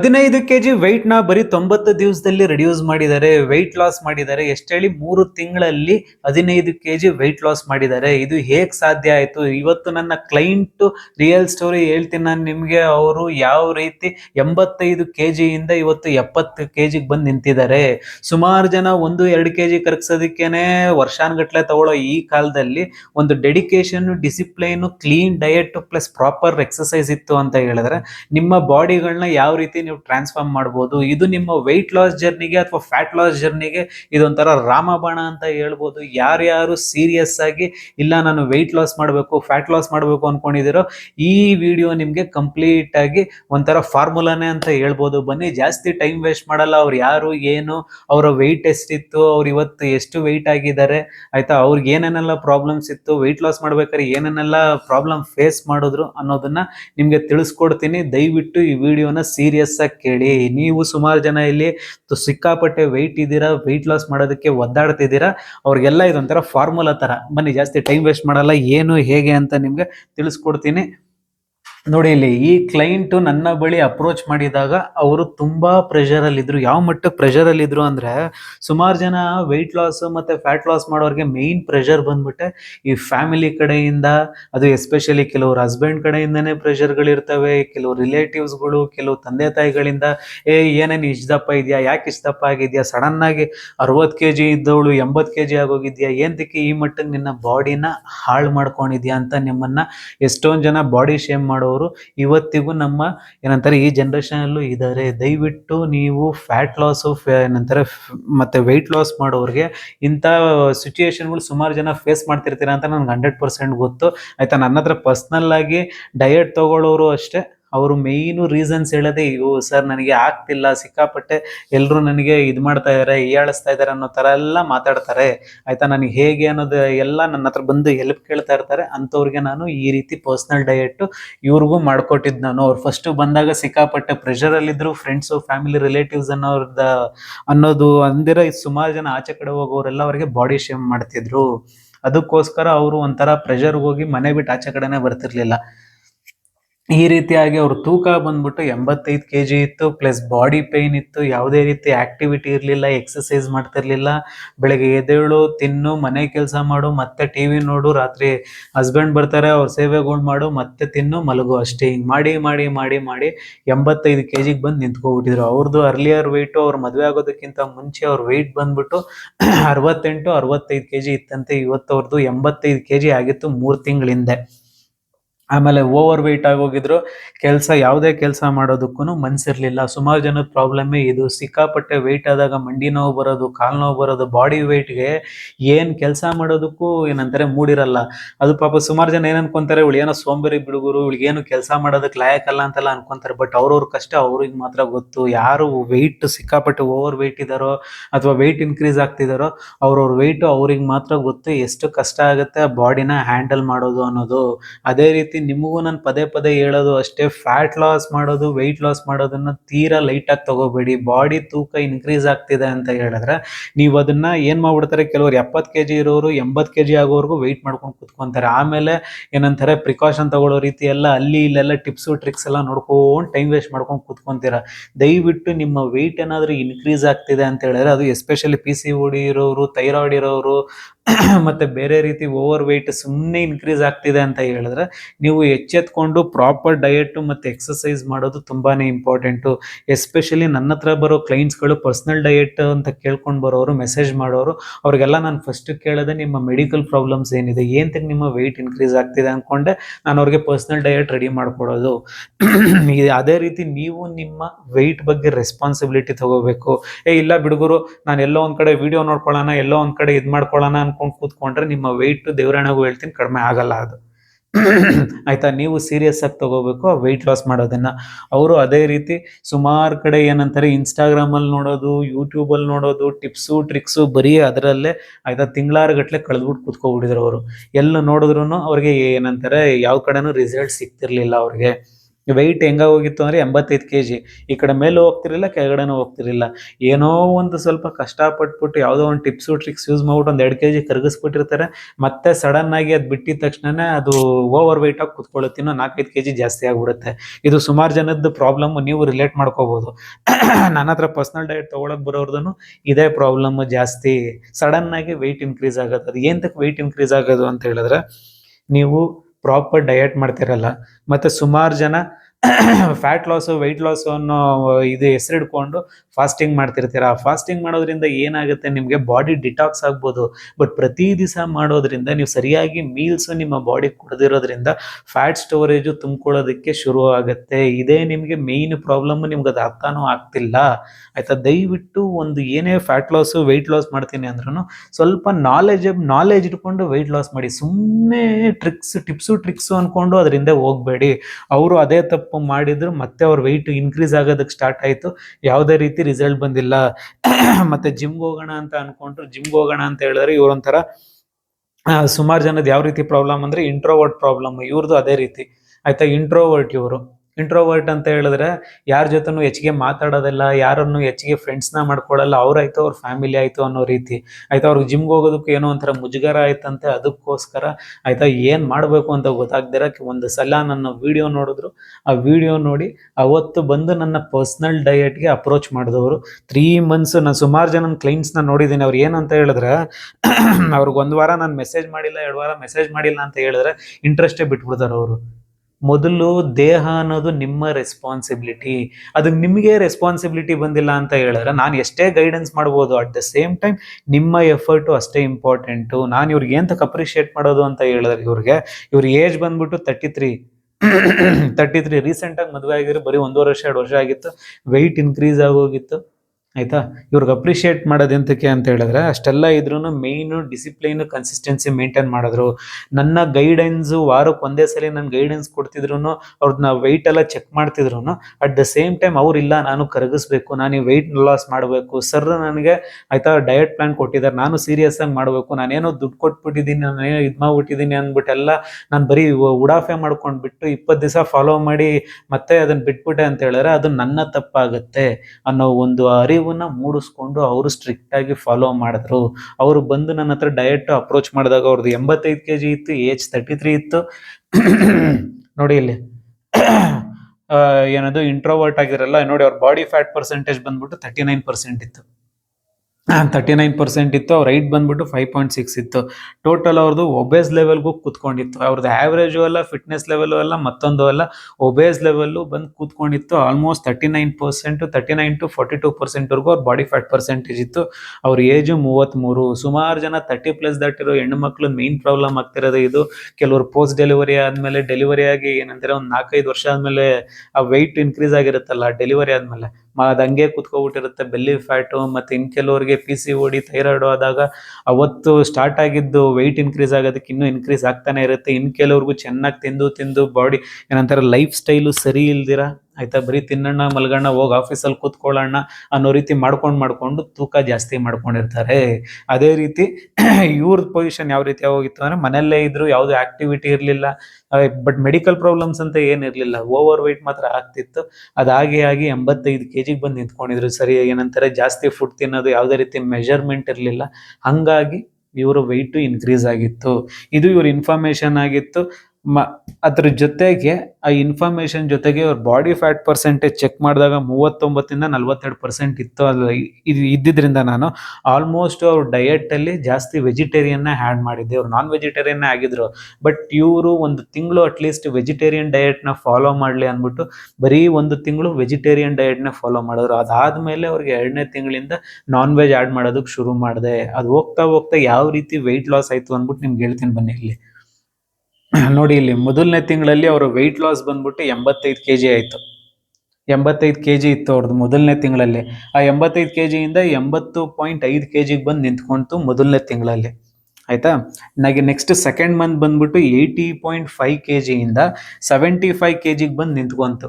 ಹದಿನೈದು KG weight ನ ಬರೀ ತೊಂಬತ್ತು ದಿವಸದಲ್ಲಿ ರೆಡ್ಯೂಸ್ ಮಾಡಿದ್ದಾರೆ ವೆಯ್ಟ್ ಲಾಸ್ ಮಾಡಿದ್ದಾರೆ. ಎಷ್ಟು ಹೇಳಿ, ಮೂರು ತಿಂಗಳಲ್ಲಿ ಹದಿನೈದು ಕೆಜಿ ವೆಯ್ಟ್ ಲಾಸ್ ಮಾಡಿದ್ದಾರೆ. ಇದು ಹೇಗ್ ಸಾಧ್ಯ ಆಯ್ತು? ಇವತ್ತು ನನ್ನ ಕ್ಲೈಂಟ್ ರಿಯಲ್ ಸ್ಟೋರಿ ಹೇಳ್ತೀನಿ ನಾನು ನಿಮಗೆ. ಅವರು ಯಾವ ರೀತಿ ಎಂಬತ್ತೈದು ಕೆಜಿ ಇಂದ ಇವತ್ತು ಎಪ್ಪತ್ತು ಕೆಜಿಗೆ ಬಂದು ನಿಂತಿದ್ದಾರೆ. ಸುಮಾರು ಜನ ಒಂದು, ಎರಡು ಕೆಜಿ ಕರಗ್ಸೋದಕ್ಕೇನೆ ವರ್ಷಾನ್ಗಟ್ಲೆ ತಗೊಳ್ಳೋ ಈ ಕಾಲದಲ್ಲಿ ಒಂದು dedication discipline clean diet plus proper exercise ಇತ್ತು ಅಂತ ಹೇಳಿದ್ರೆ ನಿಮ್ಮ ಬಾಡಿಗಳನ್ನ ಯಾವ ರೀತಿ ನೀವು ಟ್ರಾನ್ಸ್ಫಾರ್ಮ್ ಮಾಡ್ಬೋದು. ಇದು ನಿಮ್ಮ ವೆಯ್ಟ್ ಲಾಸ್ ಜರ್ನಿಗೆ ಅಥವಾ ಫ್ಯಾಟ್ ಲಾಸ್ ಜರ್ನಿಗೆ ಇದೊಂಥರ ರಾಮಬಾಣ ಅಂತ ಹೇಳ್ಬೋದು. ಯಾರ್ಯಾರು ಸೀರಿಯಸ್ ಆಗಿ, ಇಲ್ಲ, ನಾನು ವೆಯ್ಟ್ ಲಾಸ್ ಮಾಡಬೇಕು ಫ್ಯಾಟ್ ಲಾಸ್ ಮಾಡಬೇಕು ಅಂದ್ಕೊಂಡಿದ್ದೀರೋ ಈ ವಿಡಿಯೋ ನಿಮಗೆ ಕಂಪ್ಲೀಟ್ ಆಗಿ ಒಂಥರ ಫಾರ್ಮುಲಾನೇ ಅಂತ ಹೇಳ್ಬೋದು. ಬನ್ನಿ, ಜಾಸ್ತಿ ಟೈಮ್ ವೇಸ್ಟ್ ಮಾಡಲ್ಲ. ಅವ್ರು ಯಾರು, ಏನು, ಅವರ ವೆಯ್ಟ್ ಎಷ್ಟಿತ್ತು, ಅವ್ರು ಇವತ್ತು ಎಷ್ಟು ವೆಯ್ಟ್ ಆಗಿದ್ದಾರೆ, ಆಯ್ತಾ? ಅವ್ರಿಗೆ ಏನೇನೆಲ್ಲ ಪ್ರಾಬ್ಲಮ್ಸ್ ಇತ್ತು ವೆಯ್ಟ್ ಲಾಸ್ ಮಾಡ್ಬೇಕಾದ್ರೆ ಏನೇನೆಲ್ಲ ಪ್ರಾಬ್ಲಮ್ ಫೇಸ್ ಮಾಡಿದ್ರು ಅನ್ನೋದನ್ನ ನಿಮಗೆ ತಿಳಿಸ್ಕೊಡ್ತೀನಿ. ದಯವಿಟ್ಟು ಈ ವಿಡಿಯೋನ ಸೀರಿಯಸ್ ಆಗಿ ಕೇಳಿ, ನೀವು ಸುಮಾರು ಜನ ಇಲ್ಲಿ ಸಿಕ್ಕಾಪಟ್ಟೆ ವೆಯ್ಟ್ ಇದ್ದೀರಾ ವೆಯ್ಟ್ ಲಾಸ್ ಮಾಡೋದಕ್ಕೆ ಒದ್ದಾಡ್ತಿದ್ದೀರಾ? ಅವ್ರಿಗೆಲ್ಲ ಇದೊಂಥರ ಫಾರ್ಮುಲಾ ತರ. ಬನ್ನಿ ಜಾಸ್ತಿ ಟೈಮ್ ವೇಸ್ಟ್ ಮಾಡಲ್ಲ, ಏನು, ಹೇಗೆ ಅಂತ ನಿಮ್ಗೆ ತಿಳಿಸ್ಕೊಡ್ತೀನಿ. ನೋಡಿ ಇಲ್ಲಿ ಈ ಕ್ಲೈಂಟ್ ನನ್ನ ಬಳಿ ಅಪ್ರೋಚ್ ಮಾಡಿದಾಗ ಅವರು ತುಂಬಾ ಪ್ರೆಷರ್ ಅಲ್ಲಿ ಇದ್ರು. ಯಾವ ಮಟ್ಟಕ್ಕೆ ಇದ್ರು ಅಂದ್ರೆ ಸುಮಾರು ಜನ ವೆಯ್ಟ್ ಲಾಸ್ ಮತ್ತೆ ಫ್ಯಾಟ್ ಲಾಸ್ ಮಾಡೋರಿಗೆ ಮೇನ್ ಪ್ರೆಷರ್ ಬಂದ್ಬಿಟ್ಟೆ. ಈ ಫ್ಯಾಮಿಲಿ ಕಡೆಯಿಂದ, ಅದು ಎಸ್ಪೆಷಲಿ ಕೆಲವರು ಹಸ್ಬೆಂಡ್ ಕಡೆಯಿಂದನೇ ಪ್ರೆಷರ್ಗಳಿರ್ತವೆ ಕೆಲವು ರಿಲೇಟಿವ್ಸ್ಗಳು ಕೆಲವು ತಂದೆ ತಾಯಿಗಳಿಂದ, ಏ, ಏನೇನು ಇಷ್ಟಪ್ಪ ಇದೆಯಾ? ಯಾಕೆ ಇಷ್ಟು ದಪ್ಪ ಆಗಿದ್ಯಾ? ಸಡನ್ ಆಗಿ ಅರವತ್ತು ಕೆ ಜಿ ಇದ್ದವಳು, ಎಂಬತ್ತು ಕೆ ಜಿ ಆಗೋಗಿದ್ಯಾ? ಏಂತಕ್ಕೆ ಈ ಮಟ್ಟಕ್ಕೆ ನಿನ್ನ ಬಾಡಿನ ಹಾಳು ಮಾಡ್ಕೊಂಡಿದ್ಯಾ? ಅಂತ ನಿಮ್ಮನ್ನ ಎಷ್ಟೊಂದು ಜನ ಬಾಡಿ ಶೇಮ್ ಮಾಡೋರು ಇವತ್ತಿಗೂ ನಮ್ಮ ಏನಂತಾರೆ ಈ ಜನರೇಷನ್ ಅಲ್ಲೂ ಇದ್ದಾರೆ. ದಯವಿಟ್ಟು ನೀವು ಫ್ಯಾಟ್ ಲಾಸು ಏನಂತಾರೆ, ಮತ್ತೆ weight ಲಾಸ್ ಮಾಡೋರಿಗೆ ಇಂಥ ಸಿಚುಯೇಷನ್ಗಳು ಸುಮಾರು ಜನ ಫೇಸ್ ಮಾಡ್ತಿರ್ತೀರ ಅಂತ ನನ್ಗೆ ಹಂಡ್ರೆಡ್ ಪರ್ಸೆಂಟ್ ಗೊತ್ತು. ಆಯ್ತಾ ನನ್ನ ಹತ್ರ ಪರ್ಸ್ನಲ್ಲಾಗಿ ಡಯಟ್ ತಗೊಳ್ಳೋರು ಅಷ್ಟೇ. ಅವರು ಮೇಯ್ನು ರೀಸನ್ಸ್ ಹೇಳೋದೇ, ಇವು ಸರ್ ನನಗೆ ಆಗ್ತಿಲ್ಲ, ಸಿಕ್ಕಾಪಟ್ಟೆ ಎಲ್ಲರೂ ನನಗೆ ಇದು ಮಾಡ್ತಾ ಇದ್ದಾರೆ ಹೀಯಾಳಿಸ್ತಾ ಇದ್ದಾರೆ ಅನ್ನೋ ಥರ ಎಲ್ಲ ಮಾತಾಡ್ತಾರೆ. ಆಯ್ತಾ? ನನಗೆ ಹೇಗೆ ಅನ್ನೋದು ಎಲ್ಲ ನನ್ನ ಹತ್ರ ಬಂದು ಹೆಲ್ಪ್ ಕೇಳ್ತಾ ಇರ್ತಾರೆ. ಅಂಥವ್ರಿಗೆ ನಾನು ಈ ರೀತಿ ಪರ್ಸ್ನಲ್ ಡಯಟ್ ಇವ್ರಿಗೂ ಮಾಡ್ಕೊಟ್ಟಿದ್ದು ನಾನು. ಅವ್ರು ಫಸ್ಟ್ ಬಂದಾಗ ಸಿಕ್ಕಾಪಟ್ಟೆ ಪ್ರೆಷರ್ ಅಲ್ಲಿದ್ರು ಫ್ರೆಂಡ್ಸು ಫ್ಯಾಮಿಲಿ ರಿಲೇಟಿವ್ಸ್ ಅನ್ನೋರ್ದ, ಅನ್ನೋದು ಅಂದಿರ ಸುಮಾರು ಜನ ಆಚೆ ಕಡೆ ಹೋಗೋರೆಲ್ಲ ಅವರಿಗೆ ಬಾಡಿ ಶೇಮ್ ಮಾಡ್ತಿದ್ರು. ಅದಕ್ಕೋಸ್ಕರ ಅವರು ಒಂಥರ ಪ್ರೆಷರ್ ಹೋಗಿ ಮನೆ ಬಿಟ್ಟು ಆಚೆ ಕಡೆನೇ ಬರ್ತಿರ್ಲಿಲ್ಲ. ಈ ರೀತಿಯಾಗಿ ಅವ್ರ ತೂಕ ಬಂದ್ಬಿಟ್ಟು ಎಂಬತ್ತೈದು ಕೆ ಜಿ ಇತ್ತು ಪ್ಲಸ್ ಬಾಡಿ ಪೇನ್ ಇತ್ತು, ಯಾವುದೇ ರೀತಿ ಆಕ್ಟಿವಿಟಿ ಇರಲಿಲ್ಲ ಎಕ್ಸಸೈಸ್ ಮಾಡ್ತಿರ್ಲಿಲ್ಲ. ಬೆಳಗ್ಗೆ ಎದ್ದೇಳು, ತಿನ್ನು, ಮನೆ ಕೆಲಸ ಮಾಡು, ಮತ್ತೆ ಟಿ ವಿ ನೋಡು, ರಾತ್ರಿ ಹಸ್ಬೆಂಡ್ ಬರ್ತಾರೆ, ಅವ್ರ ಸೇವೆಗಳು ಮಾಡು, ಮತ್ತೆ ತಿನ್ನು, ಮಲಗು ಅಷ್ಟೇ. ಹಿಂಗೆ ಮಾಡಿ ಮಾಡಿ ಮಾಡಿ ಮಾಡಿ ಎಂಬತ್ತೈದು ಕೆ ಜಿಗೆ ಬಂದು ನಿಂತ್ಕೊಬಿಟ್ಟಿದ್ರು. ಅವ್ರದ್ದು ಅರ್ಲಿಯರ್ ವೆಯ್ಟು ಅವ್ರ ಮದುವೆ ಆಗೋದಕ್ಕಿಂತ ಮುಂಚೆ ಅವ್ರ ವೆಯ್ಟ್ ಬಂದ್ಬಿಟ್ಟು ಅರವತ್ತೆಂಟು, ಅರವತ್ತೈದು ಕೆ ಜಿ ಇತ್ತಂತೆ. ಇವತ್ತು ಅವ್ರದ್ದು ಎಂಬತ್ತೈದು ಕೆ ಜಿ ಆಗಿತ್ತು ಮೂರು ತಿಂಗಳ ಹಿಂದೆ ಆಮೇಲೆ ಓವರ್ ವೆಯ್ಟ್ ಆಗೋಗಿದ್ರು, ಕೆಲಸ ಯಾವುದೇ ಕೆಲಸ ಮಾಡೋದಕ್ಕೂ ಮನ್ಸಿರ್ಲಿಲ್ಲ. ಸುಮಾರು ಜನದ ಪ್ರಾಬ್ಲಮ್ಮೇ ಇದು. ಸಿಕ್ಕಾಪಟ್ಟೆ ವೆಯ್ಟ್ ಆದಾಗ ಮಂಡಿ ನೋವು ಬರೋದು, ಕಾಲು ನೋವು ಬರೋದು ಬಾಡಿ ವೆಯ್ಟ್ಗೆ ಏನು ಕೆಲಸ ಮಾಡೋದಕ್ಕೂ ಏನಂತಾರೆ ಮೂಡಿರಲ್ಲ. ಅದು ಪಾಪ ಸುಮಾರು ಜನ ಏನು ಅನ್ಕೊಂತಾರೆ, ಇವಳು ಏನೋ ಸೋಂಬೇರಿ ಬಿಡುಗರು ಇವಳಿಗೇನು ಕೆಲಸ ಮಾಡೋದಕ್ಕೆ ಲಾಯಕಲ್ಲ ಅಂತೆಲ್ಲ ಅನ್ಕೊಂತಾರೆ. ಬಟ್ ಅವ್ರವ್ರ ಕಷ್ಟ ಅವ್ರಿಗೆ ಮಾತ್ರ ಗೊತ್ತು. ಯಾರು ವೆಯ್ಟ್ ಸಿಕ್ಕಾಪಟ್ಟೆ ಓವರ್ ವೆಯ್ಟ್ ಇದ್ದಾರೋ ಅಥವಾ ವೆಯ್ಟ್ ಇನ್ಕ್ರೀಸ್ ಆಗ್ತಿದಾರೋ, ಅವ್ರವ್ರ ವೆಯ್ಟು ಅವ್ರಿಗೆ ಮಾತ್ರ ಗೊತ್ತು ಎಷ್ಟು ಕಷ್ಟ ಆಗುತ್ತೆ ಬಾಡಿನ ಹ್ಯಾಂಡಲ್ ಮಾಡೋದು ಅನ್ನೋದು. ಅದೇ ರೀತಿ ನಿಮಗೂ ನಾನು ಪದೇ ಪದೇ ಹೇಳೋದು ಅಷ್ಟೇ ಫ್ಯಾಟ್ ಲಾಸ್ ಮಾಡೋದು ವೆಯ್ಟ್ ಲಾಸ್ ಮಾಡೋದನ್ನ ತೀರಾ ಲೈಟಾಗಿ ತಗೋಬೇಡಿ ಬಾಡಿ ತೂಕ ಇನ್ಕ್ರೀಸ್ ಆಗ್ತಿದೆ ಅಂತ ಹೇಳಿದ್ರೆ ನೀವು ಅದನ್ನ ಏನು ಮಾಡ್ಬಿಡ್ತಾರೆ, ಕೆಲವರು ಎಪ್ಪತ್ತು ಕೆ ಜಿ ಇರೋರು ಎಂಬತ್ತು ಕೆ ಜಿ ಆಗೋವರೆಗೂ ವೆಯ್ಟ್ ಮಾಡ್ಕೊಂಡು ಕುತ್ಕೊಂತಾರೆ. ಆಮೇಲೆ ಏನಂತಾರೆ ಪ್ರಿಕಾಷನ್ ತಗೊಳ್ಳೋ ರೀತಿ ಎಲ್ಲ ಅಲ್ಲಿ ಇಲ್ಲೆಲ್ಲ ಟಿಪ್ಸು ಟ್ರಿಕ್ಸ್ ಎಲ್ಲ ನೋಡ್ಕೊಂಡು ಟೈಮ್ ವೇಸ್ಟ್ ಮಾಡ್ಕೊಂಡು ಕುತ್ಕೊಂತೀರ. ದಯವಿಟ್ಟು ನಿಮ್ಮ ವೆಯ್ಟ್ ಏನಾದರೂ ಇನ್ಕ್ರೀಸ್ ಆಗ್ತಿದೆ ಅಂತ ಹೇಳಿದ್ರೆ, ಅದು ಎಸ್ಪೆಷಲಿ ಪಿ ಸಿ ಓಡಿ ಇರೋರು ಥೈರಾಯ್ಡ್ ಇರೋರು ಮತ್ತೆ ಬೇರೆ ರೀತಿ ಓವರ್ ವೆಯ್ಟ್ ಸುಮ್ಮನೆ ಇನ್ಕ್ರೀಸ್ ಆಗ್ತಿದೆ ಅಂತ ಹೇಳಿದ್ರೆ ನೀವು ಎಚ್ಚೆತ್ಕೊಂಡು ಪ್ರಾಪರ್ ಡಯಟ್ ಮತ್ತೆ ಎಕ್ಸಸೈಸ್ ಮಾಡೋದು ತುಂಬಾನೇ ಇಂಪಾರ್ಟೆಂಟು ಎಸ್ಪೆಷಲಿ ನನ್ನ ಹತ್ರ ಬರೋ ಕ್ಲೈಂಟ್ಸ್ಗಳು ಪರ್ಸನಲ್ ಡಯೆಟ್ ಅಂತ ಕೇಳ್ಕೊಂಡು ಬರೋರು ಮೆಸೇಜ್ ಮಾಡೋರು, ಅವ್ರಿಗೆಲ್ಲ ನಾನು ಫಸ್ಟ್ ಕೇಳಿದೆ ನಿಮ್ಮ ಮೆಡಿಕಲ್ ಪ್ರಾಬ್ಲಮ್ಸ್ ಏನಿದೆ ಏಂತಕ್ಕೆ ನಿಮ್ಮ ವೆಯ್ಟ್ ಇನ್ಕ್ರೀಸ್ ಆಗ್ತಿದೆ ಅಂದ್ಕೊಂಡೆ ನಾನು ಅವ್ರಿಗೆ ಪರ್ಸನಲ್ ಡಯೆಟ್ ರೆಡಿ ಮಾಡ್ಕೊಡೋದು. ಅದೇ ರೀತಿ ನೀವು ನಿಮ್ಮ ವೆಯ್ಟ್ ಬಗ್ಗೆ ರೆಸ್ಪಾನ್ಸಿಬಿಲಿಟಿ ತಗೋಬೇಕು. ಏ ಇಲ್ಲ ಬಿಡುಗರು, ನಾನು ಎಲ್ಲೋ ಒಂದು ಕಡೆ ವಿಡಿಯೋ ನೋಡ್ಕೊಳ್ಳೋಣ ಎಲ್ಲೋ ಒಂದು ಕಡೆ ಇದು ಮಾಡ್ಕೊಳ್ಳೋಣ ಅನ್ಕೊಂಡು ಕೂತ್ಕೊಂಡ್ರೆ ನಿಮ್ಮ ವೆಯ್ಟ್ ದೇವರಾಣಗೂ ಹೇಳ್ತೀನಿ, ಕಡಿಮೆ ಆಗಲ್ಲ ಅದು. ಆಯ್ತಾ? ನೀವು ಸೀರಿಯಸ್ ಆಗಿ ತಗೋಬೇಕು ವೆಯ್ಟ್ ಲಾಸ್ ಮಾಡೋದನ್ನ. ಅವರು ಅದೇ ರೀತಿ ಸುಮಾರು ಕಡೆ ಏನಂತಾರೆ ಇನ್ಸ್ಟಾಗ್ರಾಮ್ ಅಲ್ಲಿ ನೋಡೋದು ಯೂಟ್ಯೂಬ್ ಅಲ್ಲಿ ನೋಡೋದು ಟಿಪ್ಸು ಟ್ರಿಕ್ಸು ಬರೀ ಅದರಲ್ಲೇ ಆಯ್ತಾ? ತಿಂಗಳಾರು ಗಟ್ಟಲೆ ಕಳೆದ್ಬಿಟ್ಟು ಕೂತ್ಕೊಬಿಟ್ಟಿದ್ರು ಅವರು. ಎಲ್ಲ ನೋಡಿದ್ರು ಅವ್ರಿಗೆ ಏನಂತಾರೆ, ಯಾವ ಕಡೆನೂ ರಿಸಲ್ಟ್ ಸಿಗ್ತಿರ್ಲಿಲ್ಲ ಅವ್ರಿಗೆ. ವೆಯ್ಟ್ ಹೆಂಗ ಹೋಗಿತ್ತು ಅಂದ್ರೆ ಎಂಬತ್ತೈದು ಕೆ ಜಿ ಈ ಕಡೆ ಮೇಲೆ ಹೋಗ್ತಿರ್ಲಿಲ್ಲ, ಕೆಳಗಡೆನೂ ಹೋಗ್ತಿರ್ಲಿಲ್ಲ. ಏನೋ ಒಂದು ಸ್ವಲ್ಪ ಕಷ್ಟಪಟ್ಬಿಟ್ಟು ಯಾವುದೋ ಒಂದು ಟಿಪ್ಸು ಟ್ರಿಕ್ಸ್ ಯೂಸ್ ಮಾಡ್ಬಿಟ್ಟು ಒಂದು ಎರಡು ಕೆ ಜಿ ಕರಗಿಸ್ಬಿಟ್ಟಿರ್ತಾರೆ. ಮತ್ತೆ ಸಡನ್ ಆಗಿ ಅದು ಬಿಟ್ಟಿದ ತಕ್ಷಣನೇ ಅದು ಓವರ್ ವೆಯ್ಟ್ ಆಗಿ ಕುತ್ಕೊಳ್ಳುತ್ತೆ. ಇನ್ನೂ ನಾಲ್ಕೈದು ಕೆ ಜಿ ಜಾಸ್ತಿ ಆಗಿಬಿಡುತ್ತೆ. ಇದು ಸುಮಾರು ಜನದ ಪ್ರಾಬ್ಲಮ್ ನೀವು ರಿಲೇಟ್ ಮಾಡ್ಕೋಬಹುದು ನನ್ನ ಹತ್ರ ಪರ್ಸನಲ್ ಡಯಟ್ ತಗೊಳಕ್ ಬರೋರ್ದು ಇದೇ ಪ್ರಾಬ್ಲಮ್ ಜಾಸ್ತಿ. ಸಡನ್ ಆಗಿ ವೆಯ್ಟ್ ಇನ್ಕ್ರೀಸ್ ಆಗೋದು ಅದು ಏನಕ್ಕೆ ವೆಯ್ಟ್ ಇನ್ಕ್ರೀಸ್ ಆಗೋದು ಅಂತ ಹೇಳಿದ್ರೆ, ನೀವು ಪ್ರಾಪರ್ ಡಯಟ್ ಮಾಡ್ತಿರಲ್ಲ. ಮತ್ತೆ ಸುಮಾರು ಜನ ಫ್ಯಾಟ್ ಲಾಸು ವೆಯ್ಟ್ ಲಾಸು ಅನ್ನೋ ಇದು ಹೆಸರಿಡ್ಕೊಂಡು ಫಾಸ್ಟಿಂಗ್ ಮಾಡ್ತಿರ್ತೀರಾ? ಫಾಸ್ಟಿಂಗ್ ಮಾಡೋದ್ರಿಂದ ಏನಾಗುತ್ತೆ? ನಿಮಗೆ ಬಾಡಿ ಡಿಟಾಕ್ಸ್ ಆಗ್ಬೋದು. ಬಟ್ ಪ್ರತಿ ದಿವಸ ಮಾಡೋದ್ರಿಂದ, ನೀವು ಸರಿಯಾಗಿ ಮೀಲ್ಸ್ ನಿಮ್ಮ ಬಾಡಿ ಕುಡ್ದಿರೋದ್ರಿಂದ ಫ್ಯಾಟ್ ಸ್ಟೋರೇಜು ತುಂಬ್ಕೊಳ್ಳೋದಕ್ಕೆ ಶುರು ಆಗುತ್ತೆ. ಇದೇ ನಿಮಗೆ ಮೇಯ್ನ್ ಪ್ರಾಬ್ಲಮ್ ನಿಮ್ಗೆ ಅದು ಅರ್ಥನೂ ಆಗ್ತಿಲ್ಲ. ಆಯ್ತಾ? ದಯವಿಟ್ಟು ಒಂದು ಏನೇ ಫ್ಯಾಟ್ ಲಾಸು ವೆಯ್ಟ್ ಲಾಸ್ ಮಾಡ್ತೀನಿ ಅಂದ್ರೂ ಸ್ವಲ್ಪ ನಾಲೆಜ್ ನಾಲೆಜ್ ಇಟ್ಕೊಂಡು ವೆಯ್ಟ್ ಲಾಸ್ ಮಾಡಿ. ಸುಮ್ಮನೆ ಟ್ರಿಕ್ಸ್ ಟಿಪ್ಸು ಟ್ರಿಕ್ಸು ಅನ್ಕೊಂಡು ಅದರಿಂದ ಹೋಗಬೇಡಿ. ಅವರು ಅದೇ ತಪ್ಪು ಮಾಡಿದ್ರು ಮತ್ತೆ ಅವ್ರ ವೆಯ್ಟ್ ಇನ್ಕ್ರೀಸ್ ಆಗೋದಕ್ಕೆ ಸ್ಟಾರ್ಟ್ ಆಯಿತು. ಯಾವುದೇ ರೀತಿ ರಿಸಲ್ಟ್ ಬಂದಿಲ್ಲ. ಮತ್ತೆ ಜಿಮ್ಗೆ ಹೋಗೋಣ ಅಂತ ಅನ್ಕೊಂಡ್ರು ಜಿಮ್ಗೆ ಹೋಗೋಣ ಅಂತ ಹೇಳಿದ್ರೆ ಇವ್ರೊಂಥರ ಸುಮಾರು ಜನದ ಯಾವ ರೀತಿ ಪ್ರಾಬ್ಲಮ್ ಅಂದ್ರೆ ಇಂಟ್ರೋವರ್ಟ್ ಪ್ರಾಬ್ಲಮ್ ಇವ್ರದ್ದು ಅದೇ ರೀತಿ. ಆಯ್ತಾ ಇಂಟ್ರೋವರ್ಟ್ ಇವರು. ಇಂಟ್ರೋವರ್ಟ್ ಅಂತ ಹೇಳಿದ್ರೆ ಯಾರ ಜೊತೆನೂ ಹೆಚ್ಚಿಗೆ ಮಾತಾಡೋದಿಲ್ಲ, ಯಾರನ್ನು ಹೆಚ್ಚಿಗೆ ಫ್ರೆಂಡ್ಸ್ನ ಮಾಡ್ಕೊಳ್ಳಲ್ಲ, ಅವ್ರಾಯ್ತು ಅವ್ರ ಫ್ಯಾಮಿಲಿ ಆಯಿತು ಅನ್ನೋ ರೀತಿ. ಆಯ್ತಾ, ಅವ್ರಿಗೆ ಜಿಮ್ಗೆ ಹೋಗೋದಕ್ಕೂ ಏನೋ ಒಂಥರ ಮುಜುಗರ ಆಯ್ತಂತೆ, ಅದಕ್ಕೋಸ್ಕರ ಆಯ್ತಾ ಏನ್ ಮಾಡಬೇಕು ಅಂತ ಗೊತ್ತಾಗ್ದಿರ ಒಂದು ಸಲ ನನ್ನ ವಿಡಿಯೋ ನೋಡಿದ್ರು, ಆ ವಿಡಿಯೋ ನೋಡಿ ಅವತ್ತು ಬಂದು ನನ್ನ ಪರ್ಸ್ನಲ್ ಡಯಟ್ಗೆ ಅಪ್ರೋಚ್ ಮಾಡಿದವರು. ತ್ರೀ ಮಂತ್ಸ್ ನಾನು ಸುಮಾರು ಜನ ಕ್ಲೈಂಟ್ಸ್ನ ನೋಡಿದ್ದೀನಿ ಅವ್ರು ಏನಂತ ಹೇಳಿದ್ರೆ ಅವ್ರಿಗೆ ಒಂದು ವಾರ ನಾನು ಮೆಸೇಜ್ ಮಾಡಿಲ್ಲ, ಎರಡು ವಾರ ಮೆಸೇಜ್ ಮಾಡಿಲ್ಲ ಅಂತ ಹೇಳಿದ್ರೆ ಇಂಟ್ರೆಸ್ಟೇ ಬಿಟ್ಬಿಡ್ತಾರೆ ಅವರು. ಮೊದಲು ದೇಹ ಅನ್ನೋದು ನಿಮ್ಮ ರೆಸ್ಪಾನ್ಸಿಬಿಲಿಟಿ ಅದು ನಿಮಗೆ ರೆಸ್ಪಾನ್ಸಿಬಿಲಿಟಿ ಬಂದಿಲ್ಲ ಅಂತ ಹೇಳಿದ್ರೆ ನಾನು ಎಷ್ಟೇ ಗೈಡೆನ್ಸ್ ಮಾಡ್ಬೋದು ಅಟ್ ದ ಸೇಮ್ ಟೈಮ್ ನಿಮ್ಮ ಎಫರ್ಟು ಅಷ್ಟೇ ಇಂಪಾರ್ಟೆಂಟು ನಾನು ಇವ್ರಿಗೆ ಏಂತಕ್ಕೆ ಅಪ್ರಿಷಿಯೇಟ್ ಮಾಡೋದು ಅಂತ ಹೇಳಿದ್ರೆ ಇವ್ರಿಗೆ, ಇವ್ರ ಏಜ್ ಬಂದ್ಬಿಟ್ಟು ತರ್ಟಿ ತ್ರೀ ತರ್ಟಿ ತ್ರೀ ರೀಸೆಂಟಾಗಿ ಮದುವೆ ಆಗಿರೋ ಬರೀ ಒಂದೂವರೆ ವರ್ಷ, ಎರಡು ವರ್ಷ ಆಗಿತ್ತು. ವೆಯ್ಟ್ ಇನ್ಕ್ರೀಸ್ ಆಗೋಗಿತ್ತು. ಆಯ್ತಾ? ಇವ್ರಿಗೆ ಅಪ್ರಿಷಿಯೇಟ್ ಮಾಡೋದು ಎಂತಕ್ಕೆ ಅಂತ ಹೇಳಿದ್ರೆ, ಅಷ್ಟೆಲ್ಲ ಇದ್ರೂ ಮೇಯ್ನು ಡಿಸಿಪ್ಲೈನು ಕನ್ಸಿಸ್ಟೆನ್ಸಿ ಮೇಂಟೈನ್ ಮಾಡಿದ್ರು. ನನ್ನ ಗೈಡೆನ್ಸು ವಾರಕ್ಕೆ ಒಂದೇ ಸಲ ನನ್ನ ಗೈಡೆನ್ಸ್ ಕೊಡ್ತಿದ್ರು ಅವ್ರನ್ನ ವೆಯ್ಟ್ ಎಲ್ಲ ಚೆಕ್ ಮಾಡ್ತಿದ್ರು ಅಟ್ ದ ಸೇಮ್ ಟೈಮ್ ಅವ್ರಿಲ್ಲ ನಾನು ಕರಗಿಸ್ಬೇಕು, ನಾನು ವೆಯ್ಟ್ ಲಾಸ್ ಮಾಡಬೇಕು. ಸರ್ ನನಗೆ ಆಯ್ತಾ ಡಯಟ್ ಪ್ಲಾನ್ ಕೊಟ್ಟಿದ್ದಾರೆ ನಾನು ಸೀರಿಯಸ್ ಆಗಿ ಮಾಡಬೇಕು, ನಾನೇನೋ ದುಡ್ಡು ಕೊಟ್ಬಿಟ್ಟಿದ್ದೀನಿ ನಾನೇನೋ ಇದು ಮಾಡ್ಬಿಟ್ಟಿದ್ದೀನಿ ಅಂದ್ಬಿಟ್ಟೆಲ್ಲ ನಾನು ಬರೀ ಉಡಾಫೆ ಮಾಡ್ಕೊಂಡು ಬಿಟ್ಟು ಇಪ್ಪತ್ತು ದಿವಸ ಫಾಲೋ ಮಾಡಿ ಮತ್ತೆ ಅದನ್ನ ಬಿಟ್ಬಿಟ್ಟೆ ಅಂತ ಹೇಳಿದ್ರೆ ಅದು ನನ್ನ ತಪ್ಪಾಗುತ್ತೆ ಅನ್ನೋ ಒಂದು ಅರಿವನ್ನ ಮೂಡಿಸ್ಕೊಂಡು ಅವರು ಸ್ಟ್ರಿಕ್ಟ್ ಆಗಿ ಫಾಲೋ ಮಾಡಿದ್ರು. ಅವರು ಬಂದು ನನ್ನ ಹತ್ರ ಡಯಟ್ ಅಪ್ರೋಚ್ ಮಾಡಿದಾಗ ಅವ್ರದ್ದು ಎಂಬತ್ತೈದು ಕೆ ಜಿ ಇತ್ತು ಏಜ್ ತರ್ಟಿ ತ್ರೀ ಇತ್ತು. ನೋಡಿ ಇಲ್ಲಿ. ಏನದು ಇಂಟ್ರೋವರ್ಟ್ ಆಗಿರಲ್ಲ ನೋಡಿ ಅವ್ರ ಬಾಡಿ ಫ್ಯಾಟ್ ಪರ್ಸೆಂಟೇಜ್ ಬಂದ್ಬಿಟ್ಟು ತರ್ಟಿ ನೈನ್ ಪರ್ಸೆಂಟ್ ಇತ್ತು. ತರ್ಟಿ ನೈನ್ ಪರ್ಸೆಂಟ್ ಇತ್ತು, ಅವ್ರ ರೈಟ್ ಬಂದ್ಬಿಟ್ಟು ಫೈವ್ ಪಾಯಿಂಟ್ ಸಿಕ್ಸ್ ಇತ್ತು. ಟೋಟಲ್ ಅವ್ರದ್ದು ಒಬೇಸ್ ಲೆವೆಲ್ಗೂ ಕೂತ್ಕೊಂಡಿತ್ತು. ಅವ್ರದ್ದು ಆ್ಯಾವ್ರೇಜು ಅಲ್ಲ ಫಿಟ್ನೆಸ್ ಲೆವೆಲು ಅಲ್ಲ, ಮತ್ತೊಂದು ಅಲ್ಲ ಒಬೇಸ್ ಲೆವೆಲ್ಲು ಬಂದು ಕೂತ್ಕೊಂಡಿತ್ತು. Almost thirty nine percent thirty nine to forty two ಪರ್ಸೆಂಟ್ವರೆಗೂ ಅವ್ರ ಬಾಡಿ ಫ್ಯಾಟ್ ಪರ್ಸೆಂಟೇಜ್ ಇತ್ತು. ಅವ್ರ ಏಜು ಮೂವತ್ತ್ಮೂರು ಸುಮಾರು ಜನ ತರ್ಟಿ ಪ್ಲಸ್ ದಾಟಿರೋ ಹೆಣ್ಣು ಮಕ್ಕಳು ಮೇನ್ ಪ್ರಾಬ್ಲಮ್ ಆಗ್ತಿರೋದು ಇದು. ಕೆಲವರು ಪೋಸ್ಟ್ ಡೆಲಿವರಿ ಆದಮೇಲೆ ಡೆಲಿವರಿ ಆಗಿ ಏನಂತಾರೆ, ಒಂದು ನಾಲ್ಕೈದು ವರ್ಷ ಆದಮೇಲೆ ಆ ವೆಯ್ಟ್ ಇನ್ಕ್ರೀಸ್ ಆಗಿರುತ್ತಲ್ಲ ಡೆಲಿವರಿ ಆದಮೇಲೆ. ಅದು ಹಂಗೆ ಕುತ್ಕೊಬಿಟ್ಟಿರುತ್ತೆ. ಬೆಲ್ಲಿ ಫ್ಯಾಟು ಮತ್ತು ಇನ್ನು ಕೆಲವರಿಗೆ ಪಿ ಸಿ ಓಡಿ ಥೈರಾಯ್ಡು ಆದಾಗ ಅವತ್ತು ಸ್ಟಾರ್ಟ್ ಆಗಿದ್ದು ವೆಯ್ಟ್ ಇನ್ಕ್ರೀಸ್ ಆಗೋದಕ್ಕೆ ಇನ್ನೂ ಇನ್ಕ್ರೀಸ್ ಆಗ್ತಾನೆ ಇರುತ್ತೆ. ಇನ್ನು ಕೆಲವ್ರಿಗೂ ಚೆನ್ನಾಗಿ ತಿಂದು ತಿಂದು ಬಾಡಿ ಏನಂತಾರೆ ಲೈಫ್ ಸ್ಟೈಲು ಸರಿ ಇಲ್ದಿರ? ಆಯ್ತಾ? ಬರೀ ತಿನ್ನಣ್ಣ, ಮಲ್ಗಣ್ಣ, ಹೋಗಿ ಆಫೀಸಲ್ಲಿ ಕೂತ್ಕೊಳ್ಳೋಣ ಅನ್ನೋ ರೀತಿ ಮಾಡ್ಕೊಂಡು ಮಾಡ್ಕೊಂಡು ತೂಕ ಜಾಸ್ತಿ ಮಾಡ್ಕೊಂಡಿರ್ತಾರೆ. ಅದೇ ರೀತಿ ಇವ್ರ ಪೊಸಿಷನ್ ಯಾವ ರೀತಿ ಹೋಗಿತ್ತು ಅಂದ್ರೆ ಮನೆಯಲ್ಲೇ ಇದ್ರು ಯಾವುದು ಆಕ್ಟಿವಿಟಿ ಇರಲಿಲ್ಲ. ಬಟ್ ಮೆಡಿಕಲ್ ಪ್ರಾಬ್ಲಮ್ಸ್ ಅಂತ ಏನಿರಲಿಲ್ಲ ಓವರ್ ವೆಯ್ಟ್ ಮಾತ್ರ ಆಗ್ತಿತ್ತು. ಅದಾಗಿ ಆಗಿ ಎಂಬತ್ತೈದು ಕೆ ಜಿಗೆ ಬಂದು ನಿಂತ್ಕೊಂಡಿದ್ರು. ಸರಿ ಏನಂತಾರೆ, ಜಾಸ್ತಿ ಫುಡ್ ತಿನ್ನೋದು ಯಾವುದೇ ರೀತಿ ಮೆಜರ್ಮೆಂಟ್ ಇರಲಿಲ್ಲ. ಹಂಗಾಗಿ ಇವರ ವೆಯ್ಟು ಇನ್ಕ್ರೀಸ್ ಆಗಿತ್ತು. ಇದು ಇವ್ರ ಇನ್ಫಾರ್ಮೇಶನ್ ಆಗಿತ್ತು. ಮ, ಅದ್ರ ಜೊತೆಗೆ ಆ ಇನ್ಫಾರ್ಮೇಶನ್ ಜೊತೆಗೆ ಅವ್ರ ಬಾಡಿ ಫ್ಯಾಟ್ ಪರ್ಸೆಂಟೇಜ್ ಚೆಕ್ ಮಾಡಿದಾಗ ಮೂವತ್ತೊಂಬತ್ತಿಂದ ನಲ್ವತ್ತೆರಡು ಪರ್ಸೆಂಟ್ ಇತ್ತು. ಅದು ಇದು ಇದ್ದಿದ್ರಿಂದ ನಾನು ಆಲ್ಮೋಸ್ಟ್ ಅವ್ರ ಡಯೆಟಲ್ಲಿ ಜಾಸ್ತಿ ವೆಜಿಟೇರಿಯನ್ನ ಹ್ಯಾಡ್ ಮಾಡಿದ್ದೆ. ಅವ್ರು ನಾನ್ ವೆಜಿಟೇರಿಯನ್ನೇ ಆಗಿದ್ರು. ಬಟ್ ಇವರು ಒಂದು ತಿಂಗಳು ಅಟ್ಲೀಸ್ಟ್ ವೆಜಿಟೇರಿಯನ್ ಡಯಟ್ನ ಫಾಲೋ ಮಾಡಲಿ ಅಂದ್ಬಿಟ್ಟು ಬರೀ ಒಂದು ತಿಂಗಳು ವೆಜಿಟೇರಿಯನ್ ಡಯೆಟ್ನ ಫಾಲೋ ಮಾಡಿದ್ರು. ಅದಾದಮೇಲೆ ಅವ್ರಿಗೆ ಎರಡನೇ ತಿಂಗಳಿಂದ ನಾನ್ ವೆಜ್ ಆ್ಯಡ್ ಮಾಡೋದಕ್ಕೆ ಶುರು ಮಾಡಿದೆ. ಅದು ಹೋಗ್ತಾ ಹೋಗ್ತಾ ಯಾವ ರೀತಿ ವೆಯ್ಟ್ ಲಾಸ್ ಆಯಿತು ಅಂದ್ಬಿಟ್ಟು ನಿಮ್ಗೆ ಹೇಳ್ತೀನಿ ಬನ್ನಿ ಇಲ್ಲಿ. ನೋಡಿ ಇಲ್ಲಿ ಮೊದಲನೇ ತಿಂಗಳಲ್ಲಿ ಅವರ ವೆಯ್ಟ್ ಲಾಸ್ ಬಂದ್ಬಿಟ್ಟು ಎಂಬತ್ತೈದು ಕೆ ಜಿ ಆಯಿತು. ಎಂಬತ್ತೈದು ಕೆ ಜಿ ಇತ್ತು ಅವ್ರದ್ದು ಮೊದಲನೇ ತಿಂಗಳಲ್ಲಿ. ಆ ಎಂಬತ್ತೈದು ಕೆ ಜಿಯಿಂದ ಎಂಬತ್ತು ಪಾಯಿಂಟ್ ಐದು ಕೆ ಜಿಗೆ ಬಂದು ನಿಂತ್ಕೊಂತು ಮೊದಲನೇ ತಿಂಗಳಲ್ಲಿ. ಆಯ್ತಾ? ನನಗೆ ನೆಕ್ಸ್ಟ್ ಸೆಕೆಂಡ್ ಮಂತ್ ಬಂದ್ಬಿಟ್ಟು ಏಯ್ಟಿ ಪಾಯಿಂಟ್ ಫೈವ್ ಕೆ ಜಿಯಿಂದ ಸೆವೆಂಟಿ ಫೈವ್ ಕೆ ಜಿಗೆ ಬಂದು ನಿಂತ್ಕೊಂತು.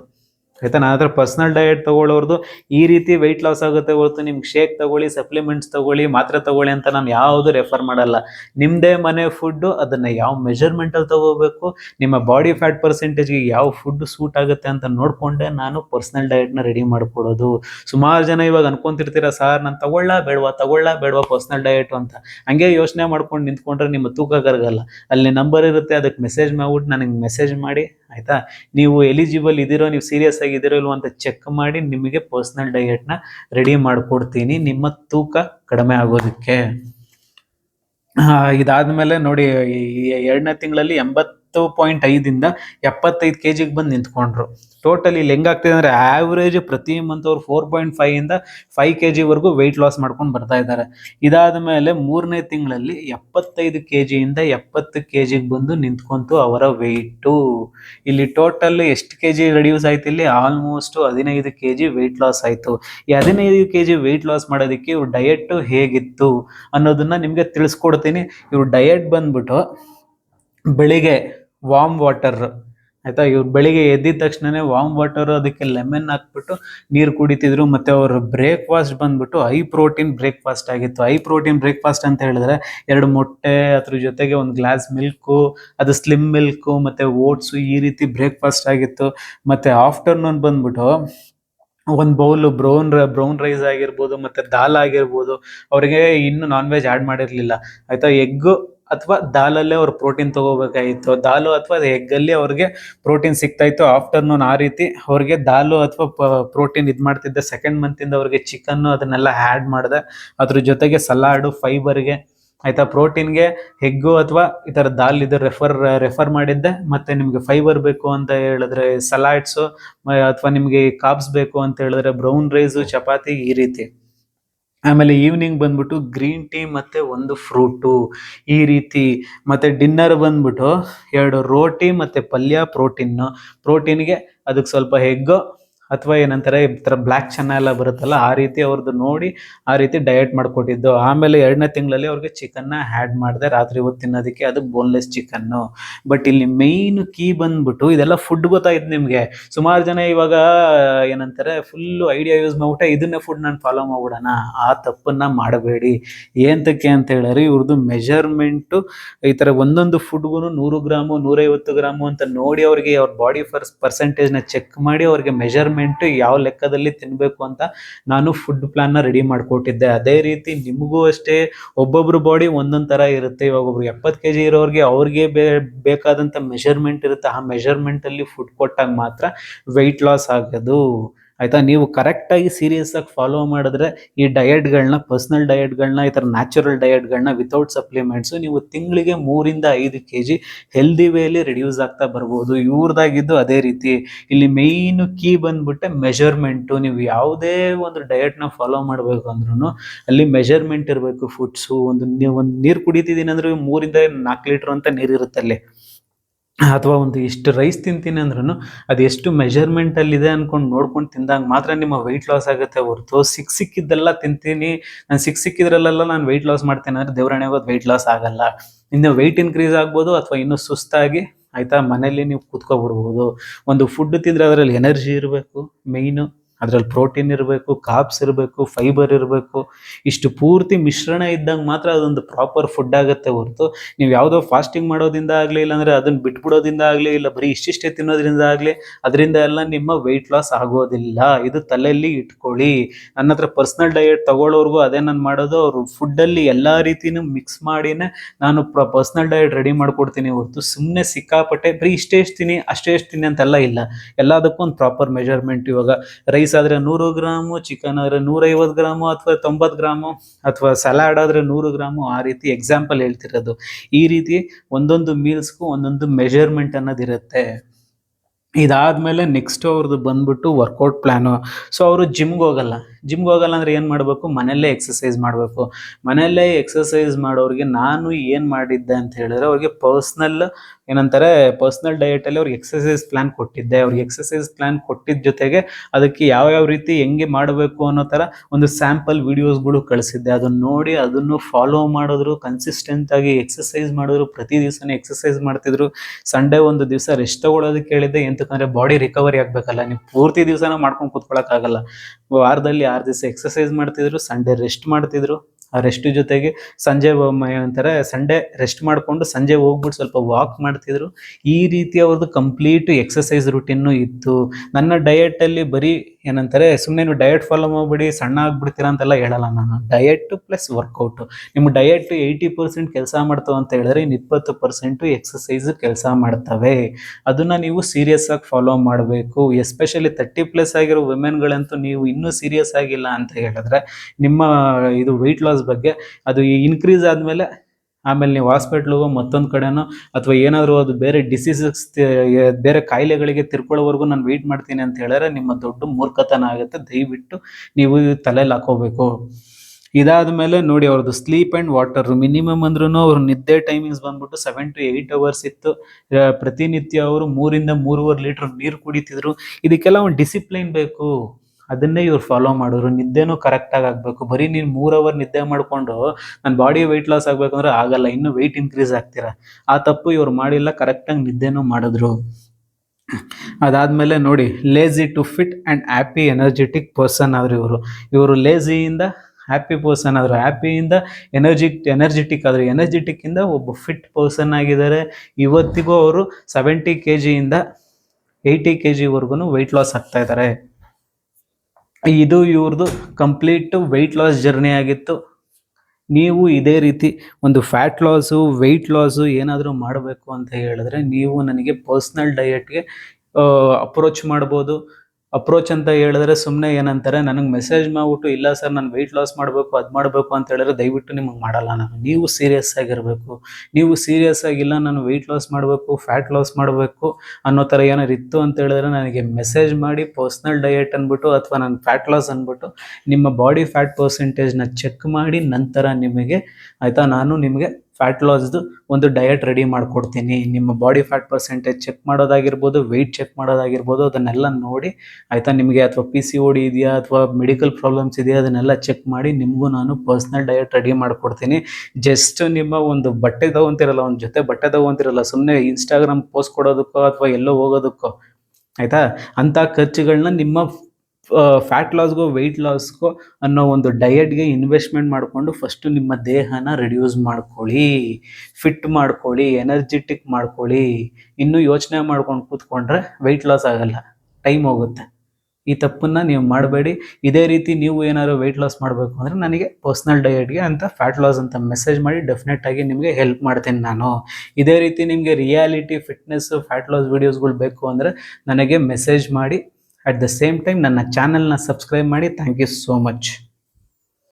ಆಯ್ತಾ? ನನ್ನ ಹತ್ರ ಪರ್ಸನಲ್ ಡಯಟ್ ತಗೊಳ್ಳೋರ್ದು ಈ ರೀತಿ ವೆಯ್ಟ್ ಲಾಸ್ ಆಗುತ್ತೆ ಹೊರತು ನಿಮ್ಗೆ ಶೇಕ್ ತಗೊಳ್ಳಿ ಸಪ್ಲಿಮೆಂಟ್ಸ್ ತಗೊಳ್ಳಿ, ಮಾತ್ರೆ ತಗೊಳ್ಳಿ ಅಂತ ನಾನು ಯಾವುದು ರೆಫರ್ ಮಾಡಲ್ಲ. ನಿಮ್ಮದೇ ಮನೆ ಫುಡ್ಡು ಅದನ್ನು ಯಾವ ಮೆಜರ್ಮೆಂಟಲ್ಲಿ ತಗೋಬೇಕು, ನಿಮ್ಮ ಬಾಡಿ ಫ್ಯಾಟ್ ಪರ್ಸೆಂಟೇಜ್ಗೆ ಯಾವ ಫುಡ್ ಸೂಟ್ ಆಗುತ್ತೆ ಅಂತ ನೋಡಿಕೊಂಡೆ ನಾನು ಪರ್ಸನಲ್ ಡಯಟ್ನ ರೆಡಿ ಮಾಡ್ಕೊಡೋದು. ಸುಮಾರು ಜನ ಇವಾಗ ಅನ್ಕೊಂತಿರ್ತೀರ, ಸರ್ ನಾನು ತಗೊಳ್ಳ ಬೇಡವಾ ತಗೊಳ್ಳ ಬೇಡವಾ ಪರ್ಸನಲ್ ಡಯೆಟ್ ಅಂತ? ಹಂಗೆ ಯೋಚನೆ ಮಾಡ್ಕೊಂಡು ನಿಂತ್ಕೊಂಡ್ರೆ ನಿಮ್ಮ ತೂಕ ಕರಗಲ್ಲ ಅಲ್ಲಿ ನಂಬರ್ ಇರುತ್ತೆ ಅದಕ್ಕೆ ಮೆಸೇಜ್ ಮಾಡ್ಬಿಟ್ಟು ನನಗೆ ಮೆಸೇಜ್ ಮಾಡಿ. ಆಯ್ತಾ? ನೀವು ಎಲಿಜಿಬಲ್ ಇದ್ದೀರೋ ನೀವು ಸೀರಿಯಸ್ ಆಗಿದ್ದೀರೋ ಇಲ್ವೋ ಅಂತ ಚೆಕ್ ಮಾಡಿ ನಿಮಗೆ ಪರ್ಸನಲ್ ಡಯಟ್ನ ರೆಡಿ ಮಾಡಿಕೊಡ್ತೀನಿ. ನಿಮ್ಮ ತೂಕ ಕಡಿಮೆ ಆಗೋದಕ್ಕೆ. ಆ, ಇದಾದ್ಮೇಲೆ ನೋಡಿ ಎರಡನೇ ತಿಂಗಳಲ್ಲಿ ಎಂಬತ್ತು ಪಾಯಿಂಟ್ ಐದಿಂದ ಎಪ್ಪತ್ತೈದು ಕೆ ಜಿಗೆ ಬಂದು ನಿಂತ್ಕೊಂಡ್ರು. ಟೋಟಲ್ ಇಲ್ಲಿ ಹೆಂಗಾಗ್ತಿದೆ ಅಂದ್ರೆ ಆವ್ರೇಜ್ ಪ್ರತಿ ಮಂತ್ ಅವ್ರು ಫೋರ್ ಪಾಯಿಂಟ್ ಫೈವಿಂದ ಫೈವ್ ಕೆ ಜಿವರೆಗೂ ವೆಯ್ಟ್ ಲಾಸ್ ಮಾಡ್ಕೊಂಡು ಬರ್ತಾ ಇದ್ದಾರೆ. ಇದಾದ ಮೇಲೆ ಮೂರನೇ ತಿಂಗಳಲ್ಲಿ ಎಪ್ಪತ್ತೈದು ಕೆ ಜಿಯಿಂದ ಎಪ್ಪತ್ತು ಕೆ ಜಿಗೆ ಬಂದು ನಿಂತ್ಕೊಂತು ಅವರ ವೆಯ್ಟು ಇಲ್ಲಿ ಟೋಟಲ್ ಎಷ್ಟು ಕೆ ಜಿ ರೆಡ್ಯೂಸ್ ಆಯ್ತು ಇಲ್ಲಿ? ಆಲ್ಮೋಸ್ಟ್ ಹದಿನೈದು ಕೆ ಜಿ ವೆಯ್ಟ್ ಲಾಸ್ ಆಯಿತು. ಈ ಹದಿನೈದು ಕೆ ಜಿ ವೆಯ್ಟ್ ಲಾಸ್ ಮಾಡೋದಕ್ಕೆ ಇವ್ರ ಡಯಟ್ ಹೇಗಿತ್ತು ಅನ್ನೋದನ್ನ ನಿಮಗೆ ತಿಳಿಸ್ಕೊಡ್ತೀನಿ. ಇವ್ರ ಡಯಟ್ ಬಂದ್ಬಿಟ್ಟು ಬೆಳಿಗ್ಗೆ ವಾಮ್ ವಾಟರ್ ಆಯ್ತಾ? ಇವ್ರು ಬೆಳಿಗ್ಗೆ ಎದ್ದಿದ ತಕ್ಷಣನೇ ವಾಮ್ ವಾಟರ್ ಅದಕ್ಕೆ ಲೆಮನ್ ಹಾಕ್ಬಿಟ್ಟು ನೀರು ಕುಡಿತಿದ್ರು, ಮತ್ತೆ ಅವ್ರ ಬ್ರೇಕ್ಫಾಸ್ಟ್ ಬಂದ್ಬಿಟ್ಟು ಹೈ ಪ್ರೋಟೀನ್ ಬ್ರೇಕ್ಫಾಸ್ಟ್ ಆಗಿತ್ತು. ಹೈ ಪ್ರೋಟೀನ್ ಬ್ರೇಕ್ಫಾಸ್ಟ್ ಅಂತ ಹೇಳಿದ್ರೆ ಎರಡು ಮೊಟ್ಟೆ, ಅದ್ರ ಜೊತೆಗೆ ಒಂದು ಗ್ಲಾಸ್ ಮಿಲ್ಕು ಅದು ಸ್ಲಿಮ್ ಮಿಲ್ಕು ಮತ್ತೆ ಓಟ್ಸು ಈ ರೀತಿ ಬ್ರೇಕ್ಫಾಸ್ಟ್ ಆಗಿತ್ತು. ಮತ್ತೆ ಆಫ್ಟರ್ನೂನ್ ಬಂದ್ಬಿಟ್ಟು ಒಂದು ಬೌಲು ಬ್ರೌನ್ ಬ್ರೌನ್ ರೈಸ್ ಆಗಿರ್ಬೋದು, ಮತ್ತೆ ದಾಲ್ ಆಗಿರ್ಬೋದು, ಅವರಿಗೆ ಇನ್ನೂ ನಾನ್ ವೆಜ್ ಆ್ಯಡ್ ಮಾಡಿರಲಿಲ್ಲ. ಆಯ್ತಾ? ಎಗ್ಗು ಅಥವಾ ದಾಲಲ್ಲೇ ಅವ್ರು ಪ್ರೋಟೀನ್ ತಗೋಬೇಕಾಗಿತ್ತು. ದಾಲು ಅಥವಾ ಎಗ್ಗಲ್ಲಿ ಅವ್ರಿಗೆ ಪ್ರೋಟೀನ್ ಸಿಗ್ತಾ ಇತ್ತು ಆಫ್ಟರ್ನೂನ್ ಆ ರೀತಿ ಅವ್ರಿಗೆ ದಾಲು ಅಥವಾ ಪ್ರೋಟೀನ್ ಇದು ಮಾಡ್ತಿದ್ದೆ. ಸೆಕೆಂಡ್ ಮಂತಿಂದ ಅವ್ರಿಗೆ ಚಿಕನ್ನು ಅದನ್ನೆಲ್ಲ ಆ್ಯಡ್ ಮಾಡಿದೆ. ಅದ್ರ ಜೊತೆಗೆ ಸಲಾಡು ಫೈಬರ್ಗೆ ಆಯ್ತಾ ಪ್ರೋಟೀನ್ಗೆ ಎಗ್ಗು ಅಥವಾ ಈ ಥರ ದಾಲ್ ಇದು ರೆಫರ್ ರೆಫರ್ ಮಾಡಿದ್ದೆ. ಮತ್ತೆ ನಿಮಗೆ ಫೈಬರ್ ಬೇಕು ಅಂತ ಹೇಳಿದ್ರೆ ಸಲಾಡ್ಸು ಅಥವಾ ನಿಮಗೆ ಕಾಬ್ಸ್ ಬೇಕು ಅಂತ ಹೇಳಿದ್ರೆ ಬ್ರೌನ್ ರೈಸು ಚಪಾತಿ ಈ ರೀತಿ. ಆಮೇಲೆ ಈವ್ನಿಂಗ್ ಬಂದ್ಬಿಟ್ಟು ಗ್ರೀನ್ ಟೀ ಮತ್ತೆ ಒಂದು ಫ್ರೂಟು ಈ ರೀತಿ ಮತ್ತೆ ಡಿನ್ನರ್ ಬಂದ್ಬಿಟ್ಟು ಎರಡು ರೋಟಿ ಮತ್ತೆ ಪಲ್ಯ ಪ್ರೋಟೀನ್ ಪ್ರೋಟೀನ್ಗೆ ಅದಕ್ಕೆ ಸ್ವಲ್ಪ ಎಗ್ಗು ಅಥವಾ ಏನಂತಾರೆ ಈ ಥರ ಬ್ಲ್ಯಾಕ್ ಚೆನ್ನ ಎಲ್ಲ ಬರುತ್ತಲ್ಲ, ಆ ರೀತಿ ಅವ್ರದ್ದು ನೋಡಿ ಆ ರೀತಿ ಡಯಟ್ ಮಾಡಿಕೊಟ್ಟಿದ್ದು. ಆಮೇಲೆ ಎರಡನೇ ತಿಂಗಳಲ್ಲಿ ಅವ್ರಿಗೆ ಚಿಕನ್ನ ಆಡ್ ಮಾಡಿದೆ, ರಾತ್ರಿ ಹೊತ್ತು ತಿನ್ನೋದಕ್ಕೆ ಅದು ಬೋನ್ಲೆಸ್ ಚಿಕನ್ನು ಬಟ್ ಇಲ್ಲಿ ಮೇಯ್ನ್ ಕೀ ಬಂದ್ಬಿಟ್ಟು ಇದೆಲ್ಲ ಫುಡ್ ಗೊತ್ತಾಯ್ತು ನಿಮಗೆ. ಸುಮಾರು ಜನ ಇವಾಗ, ಏನಂತಾರೆ ಫುಲ್ಲು ಐಡಿಯಾ ಯೂಸ್ ಮಾಡ್ಬಿಟ್ಟೆ, ಇದನ್ನೇ ಫುಡ್ ನಾನು ಫಾಲೋ ಮಾಡ್ಬಿಡೋಣ. ಆ ತಪ್ಪನ್ನ ಮಾಡಬೇಡಿ. ಏಂತಕ್ಕೆ ಅಂತ ಹೇಳಿದ್ರೆ ಇವ್ರದ್ದು ಮೆಜರ್ಮೆಂಟು ಈ ಥರ ಒಂದೊಂದು ಫುಡ್ಗೂ ನೂರು ಗ್ರಾಮು, ನೂರೈವತ್ತು ಗ್ರಾಮು ಅಂತ ನೋಡಿ ಅವ್ರಿಗೆ ಅವ್ರ ಬಾಡಿ ಫರ್ಸ್ ಪರ್ಸೆಂಟೇಜ್ನ ಚೆಕ್ ಮಾಡಿ ಅವ್ರಿಗೆ ಮೆಜರ್ಮೆಂಟ್ ಯಾವ ಲೆಕ್ಕದಲ್ಲಿ ತಿನ್ನಬೇಕು ಅಂತ ನಾನು ಫುಡ್ ಪ್ಲಾನ್ನ ರೆಡಿ ಮಾಡ್ಕೊಟ್ಟಿದ್ದೆ. ಅದೇ ರೀತಿ ನಿಮಗೂ ಅಷ್ಟೇ ಒಬ್ಬೊಬ್ರು ಬಾಡಿ ಒಂದೊಂದು ತರ ಇರುತ್ತೆ. ಇವಾಗ ಒಬ್ರು ಎಪ್ಪತ್ತು ಕೆ ಜಿ ಇರೋರಿಗೆ ಅವ್ರಿಗೆ ಬೇ ಬೇಕಾದಂಥ ಮೆಷರ್ಮೆಂಟ್ ಇರುತ್ತೆ. ಆ ಮೆಜರ್ಮೆಂಟಲ್ಲಿ ಫುಡ್ ಕೊಟ್ಟಾಗ ಮಾತ್ರ ವೆಯ್ಟ್ ಲಾಸ್ ಆಗೋದು. ಆಯ್ತಾ? ನೀವು ಕರೆಕ್ಟಾಗಿ ಸೀರಿಯಸ್ ಆಗಿ ಫಾಲೋ ಮಾಡಿದ್ರೆ ಈ ಡಯಟ್ಗಳನ್ನ ಪರ್ಸ್ನಲ್ ಡಯಟ್ಗಳನ್ನ ಈ ಥರ ನ್ಯಾಚುರಲ್ ಡಯಟ್ಗಳನ್ನ ವಿತೌಟ್ ಸಪ್ಲಿಮೆಂಟ್ಸು ನೀವು ತಿಂಗಳಿಗೆ ಮೂರಿಂದ ಐದು K G healthily reduce ಆಗ್ತಾ ಬರ್ಬೋದು. ಇವ್ರದಾಗಿದ್ದು ಅದೇ ರೀತಿ. ಇಲ್ಲಿ ಮೇಯ್ನು ಕೀ ಬಂದ್ಬಿಟ್ಟೆ ಮೆಷರ್ಮೆಂಟು ನೀವು ಯಾವುದೇ ಒಂದು ಡಯಟ್ನ ಫಾಲೋ ಮಾಡಬೇಕು ಅಂದ್ರೂ ಅಲ್ಲಿ ಮೆಜರ್ಮೆಂಟ್ ಇರಬೇಕು ಫುಡ್ಸು ಒಂದು ನೀವು ಒಂದು ನೀರು ಕುಡಿತಿದ್ದೀನಿ ಅಂದ್ರೆ ಮೂರಿಂದ ನಾಲ್ಕು ಲೀಟ್ರ್ ಅಂತ ನೀರು ಇರುತ್ತೆ ಅಲ್ಲಿ ಅಥವಾ ಒಂದು ಇಷ್ಟು ರೈಸ್ ತಿಂತೀನಿ ಅಂದ್ರೂ ಅದು ಎಷ್ಟು ಮೆಜರ್ಮೆಂಟಲ್ಲಿದೆ ಅನ್ಕೊಂಡು ನೋಡ್ಕೊಂಡು ತಿಂದಾಗ ಮಾತ್ರ ನಿಮ್ಮ ವೆಯ್ಟ್ ಲಾಸ್ ಆಗುತ್ತೆ. ಹೊರತು ಸಿಕ್ ಸಿಕ್ಕಿದ್ದೆಲ್ಲ ತಿಂತೀನಿ. ನಾನು ಸಿಕ್ ಸಿಕ್ಕಿದ್ರಲ್ಲೆಲ್ಲ ನಾನು ವೆಯ್ಟ್ ಲಾಸ್ ಮಾಡ್ತೇನೆ ಅಂದರೆ ದೇವ್ರಣೆ ಹೋಗೋದು ವೆಯ್ಟ್ ಲಾಸ್ ಆಗಲ್ಲ. ಇನ್ನು ವೆಯ್ಟ್ ಇನ್ಕ್ರೀಸ್ ಆಗ್ಬೋದು ಅಥವಾ ಇನ್ನೂ ಸುಸ್ತಾಗಿ ಆಯ್ತಾ ಮನೇಲಿ ನೀವು ಕೂತ್ಕೊಬಿಡ್ಬೋದು. ಒಂದು ಫುಡ್ ತಿಂದ್ರೆ ಅದರಲ್ಲಿ ಎನರ್ಜಿ ಇರಬೇಕು ಮೇಯ್ನು ಅದರಲ್ಲಿ ಪ್ರೋಟೀನ್ ಇರಬೇಕು ಕಾಪ್ಸ್ ಇರಬೇಕು ಫೈಬರ್ ಇರಬೇಕು, ಇಷ್ಟು ಪೂರ್ತಿ ಮಿಶ್ರಣ ಇದ್ದಾಗ ಮಾತ್ರ ಅದೊಂದು ಪ್ರಾಪರ್ ಫುಡ್ ಆಗುತ್ತೆ ಹೊರತು ನೀವು ಯಾವುದೋ ಫಾಸ್ಟಿಂಗ್ ಮಾಡೋದ್ರಿಂದ ಆಗಲಿ ಇಲ್ಲಾಂದರೆ ಅದನ್ನು ಬಿಟ್ಬಿಡೋದ್ರಿಂದ ಆಗಲಿ ಇಲ್ಲ ಬರೀ ಇಷ್ಟಿಷ್ಟೇ ತಿನ್ನೋದ್ರಿಂದ ಆಗಲಿ ಅದರಿಂದ ಎಲ್ಲ ನಿಮ್ಮ ವೆಯ್ಟ್ ಲಾಸ್ ಆಗೋದಿಲ್ಲ. ಇದು ತಲೆಯಲ್ಲಿ ಇಟ್ಕೊಳ್ಳಿ. ನನ್ನ ಹತ್ರ ಪರ್ಸ್ನಲ್ ಡಯಟ್ ತಗೊಳ್ಳೋರ್ಗು ಅದೇ ನಾನು ಮಾಡೋದು. ಅವರು ಫುಡ್ಡಲ್ಲಿ ಎಲ್ಲ ರೀತಿನೂ ಮಿಕ್ಸ್ ಮಾಡಿನೇ ನಾನು ಪರ್ಸ್ನಲ್ ಡಯಟ್ ರೆಡಿ ಮಾಡ್ಕೊಡ್ತೀನಿ ಹೊರತು. ಸುಮ್ಮನೆ ಸಿಕ್ಕಾಪಟ್ಟೆ ಬರೀ ಇಷ್ಟೇ ಇಷ್ತೀನಿ ಅಷ್ಟೇ ತಿನ್ನಿ ಅಂತೆಲ್ಲ ಇಲ್ಲ. ಎಲ್ಲದಕ್ಕೂ ಒಂದು ಪ್ರಾಪರ್ ಮೆಜರ್ಮೆಂಟ್ ಇವಾಗ. ರೈಸ್ ಆದರೆ ನೂರು ಗ್ರಾಮು ಚಿಕನ್ ಆದ್ರೆ ನೂರೈವತ್ತು ಗ್ರಾಮು ಅಥವಾ ತೊಂಬತ್ತು ಗ್ರಾಮು ಅಥವಾ ಸಲಾಡ್ ಆದ್ರೆ ನೂರು ಗ್ರಾಮು ಆ ರೀತಿ ಎಕ್ಸಾಂಪಲ್ ಹೇಳ್ತಿರೋದು. ಈ ರೀತಿ ಒಂದೊಂದು ಮೀಲ್ಸ್ಗೂ ಒಂದೊಂದು ಮೆಜರ್ಮೆಂಟ್ ಅನ್ನೋದಿರುತ್ತೆ ಇದಾದ್ಮೇಲೆ ನೆಕ್ಸ್ಟ್ ಅವ್ರದ್ದು ಬಂದ್ಬಿಟ್ಟು ವರ್ಕೌಟ್ ಪ್ಲ್ಯಾನು ಸೊ ಅವರು ಜಿಮ್ಗೆ ಹೋಗಲ್ಲ. ಜಿಮ್ಗೆ ಹೋಗಲ್ಲ ಅಂದ್ರೆ ಏನು ಮಾಡಬೇಕು? ಮನೆಯಲ್ಲೇ ಎಕ್ಸಸೈಸ್ ಮಾಡಬೇಕು. ಮನೆಯಲ್ಲೇ ಎಕ್ಸಸೈಸ್ ಮಾಡೋರಿಗೆ ನಾನು ಏನು ಮಾಡಿದ್ದೆ ಅಂತ ಹೇಳಿದ್ರೆ ಅವ್ರಿಗೆ ಪರ್ಸ್ನಲ್ ಏನಂತಾರೆ ಪರ್ಸ್ನಲ್ ಅಲ್ಲಿ ಅವ್ರಿಗೆ ಎಕ್ಸಸೈಸ್ ಪ್ಲಾನ್ ಕೊಟ್ಟಿದ್ದೆ. ಅವ್ರಿಗೆ ಎಕ್ಸಸೈಸ್ ಪ್ಲಾನ್ ಕೊಟ್ಟಿದ್ದ ಜೊತೆಗೆ ಅದಕ್ಕೆ ಯಾವ ಯಾವ ರೀತಿ ಹೆಂಗೆ ಮಾಡಬೇಕು ಅನ್ನೋ ಥರ ಒಂದು ಸ್ಯಾಂಪಲ್ ವಿಡಿಯೋಸ್ಗಳು ಕಳಿಸಿದ್ದೆ. ಅದನ್ನ ನೋಡಿ ಅದನ್ನು ಫಾಲೋ ಮಾಡಿದ್ರು ಕನ್ಸಿಸ್ಟೆಂಟ್ ಆಗಿ ಎಕ್ಸಸೈಸ್ ಮಾಡಿದ್ರು, ಪ್ರತಿ ದಿವಸನೇ ಎಕ್ಸಸೈಸ್ ಮಾಡ್ತಿದ್ರು. ಸಂಡೇ ಒಂದು ದಿವಸ ರೆಸ್ಟ್ ತಗೊಳ್ಳೋದಕ್ಕೆ ಹೇಳಿದ್ದೆ ಎಂತಕ್ಕಂದ್ರೆ ಬಾಡಿ ರಿಕವರಿ ಆಗಬೇಕಲ್ಲ. ನೀವು ಪೂರ್ತಿ ದಿವಸನ ಮಾಡ್ಕೊಂಡು ಕೂತ್ಕೊಳ್ಳೋಕ್ಕಾಗಲ್ಲ ವಾರದಲ್ಲಿ ಆರು ದಿವಸ ಎಕ್ಸಸೈಸ್ ಮಾಡ್ತಿದ್ರು ಸಂಡೇ ರೆಸ್ಟ್ ಮಾಡ್ತಿದ್ರು. ಆ ರೆಸ್ಟ್ ಜೊತೆಗೆ ಸಂಜೆ ಅಂತಾರೆ ಸಂಡೇ ರೆಸ್ಟ್ ಮಾಡಿಕೊಂಡು ಸಂಜೆ ಹೋಗ್ಬಿಟ್ಟು ಸ್ವಲ್ಪ ವಾಕ್ ಮಾಡ್ತಿದ್ರು. ಈ ರೀತಿ ಅವ್ರದ್ದು ಕಂಪ್ಲೀಟ್ ಎಕ್ಸಸೈಸ್ ರುಟೀನು ಇತ್ತು. ನನ್ನ ಡಯಟಲ್ಲಿ ಬರೀ ಏನಂತಾರೆ ಸುಮ್ಮನೆ ನೀವು ಡಯಟ್ ಫಾಲೋ ಮಾಡಿಬಿಡಿ, ಸಣ್ಣ ಆಗ್ಬಿಡ್ತೀರಾ ಅಂತೆಲ್ಲ ಹೇಳಲ್ಲ ನಾನು. ಡಯಟ್ ಪ್ಲಸ್ ವರ್ಕೌಟು ನಿಮ್ಮ ಡಯಟ್ ಏಯ್ಟಿ ಪರ್ಸೆಂಟ್ ಕೆಲಸ ಮಾಡ್ತಾವೆ ಅಂತ ಹೇಳಿದ್ರೆ ಇನ್ನು ಇಪ್ಪತ್ತು ಪರ್ಸೆಂಟು ಎಕ್ಸಸೈಸ್ ಕೆಲಸ ಮಾಡ್ತವೆ. ಅದನ್ನ ನೀವು ಸೀರಿಯಸ್ ಆಗಿ ಫಾಲೋ ಮಾಡಬೇಕು. ಎಸ್ಪೆಷಲಿ ತರ್ಟಿ ಪ್ಲಸ್ ಆಗಿರೋ ವುಮೆನ್ಗಳಂತೂ ನೀವು ಇನ್ನೂ ಸೀರಿಯಸ್ ಆಗಿಲ್ಲ ಅಂತ ಹೇಳಿದ್ರೆ ನಿಮ್ಮ ಇದು ವೆಯ್ಟ್ ಲಾಸ್ ಬಗ್ಗೆ ಅದು ಇನ್ಕ್ರೀಸ್ ಆದಮೇಲೆ ಆಮೇಲೆ ನೀವು ಹಾಸ್ಪಿಟ್ಲಿಗೋ ಮತ್ತೊಂದು ಕಡೆನೋ ಅಥವಾ ಏನಾದರೂ ಅದು ಬೇರೆ ಡಿಸೀಸಸ್ ಬೇರೆ ಕಾಯಿಲೆಗಳಿಗೆ ತಿರ್ಕೊಳ್ಳೋವರೆಗೂ ನಾನು ವೆಯ್ಟ್ ಮಾಡ್ತೀನಿ ಅಂತ ಹೇಳಿದ್ರೆ ನಿಮ್ಮ ದೊಡ್ಡ ಮೂರ್ಖತನ ಆಗುತ್ತೆ. ದಯವಿಟ್ಟು ನೀವು ತಲೆಯಲ್ಲಿ ಹಾಕೋಬೇಕು. ಇದಾದ ಮೇಲೆ ನೋಡಿ ಅವ್ರದ್ದು ಸ್ಲೀಪ್ ಆ್ಯಂಡ್ ವಾಟರ್ ಮಿನಿಮಮ್ ಅಂದ್ರೂ ಅವ್ರ ನಿದ್ದೆ ಟೈಮಿಂಗ್ಸ್ ಬಂದ್ಬಿಟ್ಟು ಸೆವೆನ್ ಟು ಏಯ್ಟ್ ಅವರ್ಸ್ ಇತ್ತು. ಪ್ರತಿನಿತ್ಯ ಅವರು ಮೂರಿಂದ ಮೂರುವರೆ ಲೀಟರ್ ನೀರು ಕುಡಿತಿದ್ರು. ಇದಕ್ಕೆಲ್ಲ ಒಂದು ಡಿಸಿಪ್ಲೈನ್ ಬೇಕು. ಅದನ್ನೇ ಇವ್ರು ಫಾಲೋ ಮಾಡಿದ್ರು ನಿದ್ದೆನೂ ಕರೆಕ್ಟಾಗಿ ಆಗಬೇಕು. ಬರೀ ನೀನು ಮೂರು ಅವರ್ ನಿದ್ದೆ ಮಾಡಿಕೊಂಡು ನನ್ನ ಬಾಡಿ ವೆಯ್ಟ್ ಲಾಸ್ ಆಗಬೇಕಂದ್ರೆ ಆಗಲ್ಲ, ಇನ್ನೂ ವೆಯ್ಟ್ ಇನ್ಕ್ರೀಸ್ ಆಗ್ತೀರಾ? ಆ ತಪ್ಪು ಇವ್ರು ಮಾಡಿಲ್ಲ ಕರೆಕ್ಟಾಗಿ ನಿದ್ದೆನೂ ಮಾಡಿದ್ರು. ಅದಾದಮೇಲೆ ನೋಡಿ lazy to fit and happy energetic person ಆದ್ರು ಇವರು. ಇವರು ಲೇಜಿಯಿಂದ ಹ್ಯಾಪಿ ಪರ್ಸನ್ ಆದರು. ಹ್ಯಾಪಿಯಿಂದ ಎನರ್ಜಿ ಎನರ್ಜೆಟಿಕ್ ಆದರು. ಎನರ್ಜೆಟಿಕ್ಕಿಂದ ಒಬ್ಬ ಫಿಟ್ ಪರ್ಸನ್ ಆಗಿದ್ದಾರೆ. ಇವತ್ತಿಗೂ ಅವರು ಸೆವೆಂಟಿ ಕೆ ಜಿಯಿಂದ ಏಯ್ಟಿ ಕೆ ಜಿವರೆಗೂ ವೆಯ್ಟ್ ಲಾಸ್ ಆಗ್ತಾ ಇದ್ದಾರೆ. ಇದು ಇವ್ರದ್ದು ಕಂಪ್ಲೀಟ್ ವೆಯ್ಟ್ ಲಾಸ್ ಜರ್ನಿ ಆಗಿತ್ತು. ನೀವು ಇದೇ ರೀತಿ ಒಂದು ಫ್ಯಾಟ್ ಲಾಸು ವೆಯ್ಟ್ ಲಾಸು ಏನಾದರೂ ಮಾಡಬೇಕು ಅಂತ ಹೇಳಿದ್ರೆ ನೀವು ನನಗೆ ಪರ್ಸ್ನಲ್ ಡಯಟ್ಗೆ ಅಪ್ರೋಚ್ ಮಾಡ್ಬೋದು. ಅಪ್ರೋಚ್ ಅಂತ ಹೇಳಿದ್ರೆ ಸುಮ್ಮನೆ ಏನಂತಾರೆ, ನನಗೆ ಮೆಸೇಜ್ ಮಾಡ್ಬಿಟ್ಟು, ಇಲ್ಲ ಸರ್, ನಾನು ವೆಯ್ಟ್ ಲಾಸ್ ಮಾಡಬೇಕು, ಅದು ಮಾಡಬೇಕು ಅಂತ ಹೇಳಿದ್ರೆ ದಯವಿಟ್ಟು ನಿಮಗೆ ಮಾಡಲ್ಲ ನಾನು. ನೀವು ಸೀರಿಯಸ್ ಆಗಿರಬೇಕು. ನೀವು ಸೀರಿಯಸ್ ಆಗಿಲ್ಲ, ನಾನು ವೆಯ್ಟ್ ಲಾಸ್ ಮಾಡಬೇಕು ಫ್ಯಾಟ್ ಲಾಸ್ ಮಾಡಬೇಕು ಅನ್ನೋ ಥರ ಏನಾರು ಇತ್ತು ಅಂತ ಹೇಳಿದ್ರೆ ನನಗೆ ಮೆಸೇಜ್ ಮಾಡಿ ಪರ್ಸ್ನಲ್ ಡಯಟ್ ಅಂದ್ಬಿಟ್ಟು ಅಥವಾ ನಾನು ಫ್ಯಾಟ್ ಲಾಸ್ ಅಂದ್ಬಿಟ್ಟು ನಿಮ್ಮ ಬಾಡಿ ಫ್ಯಾಟ್ ಪರ್ಸೆಂಟೇಜ್ನ ಚೆಕ್ ಮಾಡಿ ನಂತರ ನಿಮಗೆ, ಆಯಿತಾ, ನಾನು ನಿಮಗೆ ಫ್ಯಾಟ್ ಲಾಸ್ದು ಒಂದು ಡಯಟ್ ರೆಡಿ ಮಾಡಿಕೊಡ್ತೀನಿ. ನಿಮ್ಮ ಬಾಡಿ ಫ್ಯಾಟ್ ಪರ್ಸೆಂಟೇಜ್ ಚೆಕ್ ಮಾಡೋದಾಗಿರ್ಬೋದು ವೆಯ್ಟ್ ಚೆಕ್ ಮಾಡೋದಾಗಿರ್ಬೋದು, ಅದನ್ನೆಲ್ಲ ನೋಡಿ ಆಯಿತಾ ನಿಮಗೆ? ಅಥವಾ ಪಿ ಸಿ ಓ ಡಿ ಇದೆಯಾ? ಅಥವಾ ಮೆಡಿಕಲ್ ಪ್ರಾಬ್ಲಮ್ಸ್ ಇದೆಯಾ? ಅದನ್ನೆಲ್ಲ ಚೆಕ್ ಮಾಡಿ ನಿಮಗೂ ನಾನು ಪರ್ಸ್ನಲ್ ಡಯಟ್ ರೆಡಿ ಮಾಡಿಕೊಡ್ತೀನಿ. ಜಸ್ಟ್ ನಿಮ್ಮ ಒಂದು ಬಟ್ಟೆ ತಗೊಂತಿರಲ್ಲ ಒಂದು ಜೊತೆ ಬಟ್ಟೆ ತಗೊಂತಿರಲ್ಲ ಸುಮ್ಮನೆ ಇನ್ಸ್ಟಾಗ್ರಾಮ್ ಪೋಸ್ಟ್ ಕೊಡೋದಕ್ಕೋ ಅಥವಾ ಎಲ್ಲೋ ಹೋಗೋದಕ್ಕೋ, ಆಯಿತಾ? ಅಂಥ ಖರ್ಚುಗಳನ್ನ ನಿಮ್ಮ ಫ್ಯಾಟ್ ಲಾಸ್ಗೋ ವೆಯ್ಟ್ ಲಾಸ್ಗೋ ಅನ್ನೋ ಒಂದು ಡಯೆಟ್ಗೆ ಇನ್ವೆಸ್ಟ್ಮೆಂಟ್ ಮಾಡಿಕೊಂಡು ಫಸ್ಟು ನಿಮ್ಮ ದೇಹನ ರೆಡ್ಯೂಸ್ ಮಾಡ್ಕೊಳ್ಳಿ ಫಿಟ್ ಮಾಡ್ಕೊಳ್ಳಿ ಎನರ್ಜೆಟಿಕ್ ಮಾಡ್ಕೊಳ್ಳಿ. ಇನ್ನೂ ಯೋಚನೆ ಮಾಡ್ಕೊಂಡು ಕೂತ್ಕೊಂಡ್ರೆ ವೆಯ್ಟ್ ಲಾಸ್ ಆಗಲ್ಲ ಟೈಮ್ ಹೋಗುತ್ತೆ. ಈ ತಪ್ಪನ್ನ ನೀವು ಮಾಡಬೇಡಿ. ಇದೇ ರೀತಿ ನೀವು ಏನಾದ್ರು ವೆಯ್ಟ್ ಲಾಸ್ ಮಾಡಬೇಕು ಅಂದರೆ ನನಗೆ ಪರ್ಸ್ನಲ್ ಡಯೆಟ್ಗೆ ಅಂತ ಫ್ಯಾಟ್ ಲಾಸ್ ಅಂತ ಮೆಸೇಜ್ ಮಾಡಿ ಡೆಫಿನೆಟ್ ಆಗಿ ನಿಮಗೆ ಹೆಲ್ಪ್ ಮಾಡ್ತೀನಿ ನಾನು. ಇದೇ ರೀತಿ ನಿಮಗೆ ರಿಯಾಲಿಟಿ ಫಿಟ್ನೆಸ್ ಫ್ಯಾಟ್ ಲಾಸ್ ವೀಡಿಯೋಸ್ಗಳು ಬೇಕು ಅಂದರೆ ನನಗೆ ಮೆಸೇಜ್ ಮಾಡಿ. ಅಟ್ ದ ಸೇಮ್ ಟೈಮ್ ನನ್ನ ಚಾನಲ್ನ ಸಬ್ಸ್ಕ್ರೈಬ್ ಮಾಡಿ. Thank you so much